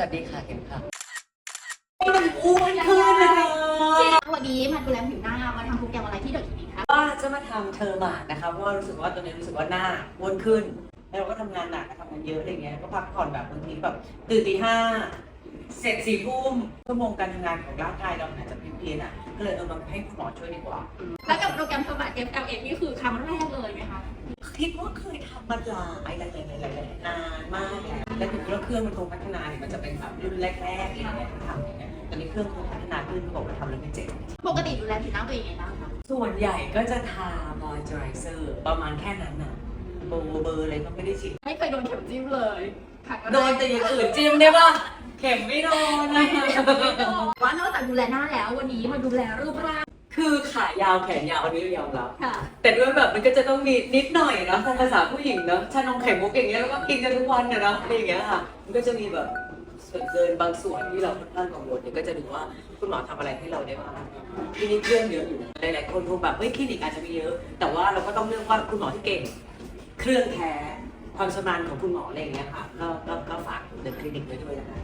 วัสดีค่ะเข็มค่ะมันอ้วนขึ้นเลยวันนี้มาดูแลผิวหน้ามาทำโปรแกรมอะไรที่เดอะคลินิกคะว่าจะมาทำเทอร์มาดนะคะเพราะว่ารู้สึกว่าตอนนี้รู้สึกว่าหน้าอ้วนขึ้น แล้วเราก็ทำงานหนักทำงานเยอะอะไรเงี้ยก็พักผ่อนแบบบางทีแบบตื่นตีห้าเสร็จสี่ทุ่มชั่วโมงการทำงานของร่างกายเราอาจจะเพี้ยนๆอะก็เลยเออมาให้คุณหมอช่วยดีกว่า แล้วกับโปรแกรมเทอร์บัต FLX นี่คือครั้งแรกเลยไหมคะคิดว่าเคยทำมาหลายหลายหลายหลายหลายนานมากแล้วแล้วถึง เครื่องมันคงพัฒนาเนี่ยมันจะเป็นแบบรุ่นแรกๆอย่างเงี้ยที่ทำอย่างเงี้ยตอนนี้เครื่องคงพัฒนาขึ้นเขาบอกว่าทำแล้วไม่เจ็บ ปกติดูแลผิวหน้าตัวเองยังไงบ้างคะส่วนใหญ่ก็จะทามอยเจอไรเซอร์ประมาณแค่นั้นน่ะโบเบอร์อะไรก็ไม่ได้ฉีดไม่เคยโดนเข็มจิ้มเลยครั้งแรกโดนแต่อย่างอื่นจิ้มได้ปะเข็มไม่โดนนะ ว่านอกจากดูแลหน้าแล้ววันนี้มาดูแลรูปร่าง คือขายาวแขนยาวอันนี้ยอมรับค่ะ แต่ด้วยแบบมันก็จะต้องมีนิดหน่อยเนอะตามภาษาผู้หญิงเนอะชานมไข่มุกอย่างเงี้ยแล้วก็กินกันทุกวันเนอะเนอะอะไรอย่างเงี้ยค่ะ มันก็จะมีแบบส่วนเกินบางส่วนที่เราค่อนข้างกังวลเนี่ยก็จะดูว่าคุณหมอทำอะไรให้เราได้บ้างทีนี้เครื่องเยอะอยู่หลายๆคนคงแบบเฮ้ยคลินิกอาจจะมีเยอะ แต่ว่าเราก็ต้องเลือกว่าคุณหมอที่เก่ง เครื่องแท้ความชำนาญของคุณหมออะไรอย่างเงี้ยค่ะก็ก็ก็ฝากเดินคลินิกไว้ด้วยนะคะ